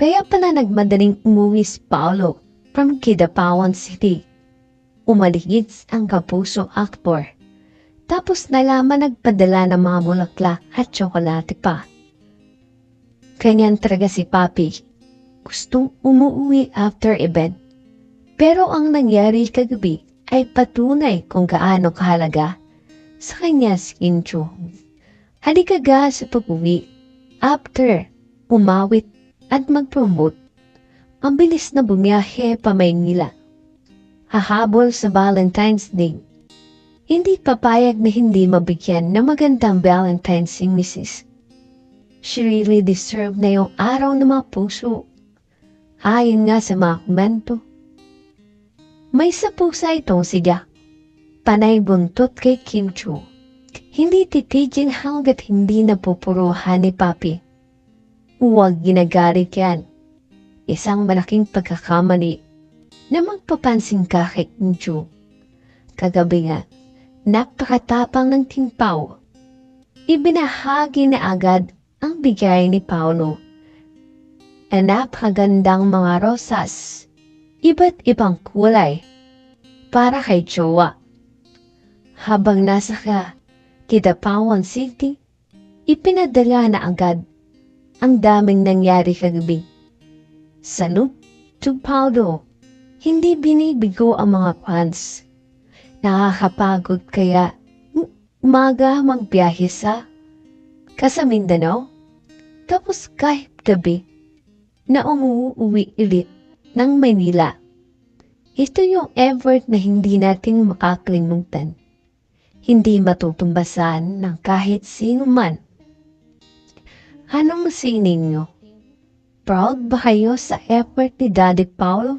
Kaya pala nagmadaling umuwi si Paolo from Kidapawan City. Umaligid ang kapuso aktor. Tapos nalaman nagpadala ng mga bulaklak at tsokolate pa. Ganyan talaga si Papi. Gustong umuwi after event. Pero ang nangyari kagabi ay patunay kung gaano kahalaga sa kanya si Kincho. Halika ga sa pag-uwi. After, umawit at mag-promote. Ang na bumiyahe pa Maynila. Hahabol sa Valentine's Day. Hindi papayag na hindi mabigyan ng magandang Valentine's si Mrs. She really deserve na yung araw ng mga puso. Ayon nga sa mga komento. May sa itong si Jack. Panay buntot kay Kim Chu. Hindi titigil hanggat hindi napupuruhan ni Papi. Huwag ginagalit yan. Isang malaking pagkakamali na magpapansin ka kay Chu. Kagabi nga, napakatapang ng timpaw. Ibinahagi na agad ang bigay ni Paolo. Ang napakagandang mga rosas, iba't ibang kulay, para kay Jowa. Habang nasa ka, Kidapawan City, ipinadala na agad ang daming nangyari kagabi. Salute to Paolo, hindi binibigo ang mga fans. Nakakapagod kaya um- umaga magbiyahe sa Kasa Mindanao, tapos kahit gabi na umuwi ulit ng Manila. Ito yung effort na hindi natin makakalimutan. Hindi matutumbasan ng kahit sino man. Anong masinin nyo? Proud ba kayo sa effort ni Daddy Paolo?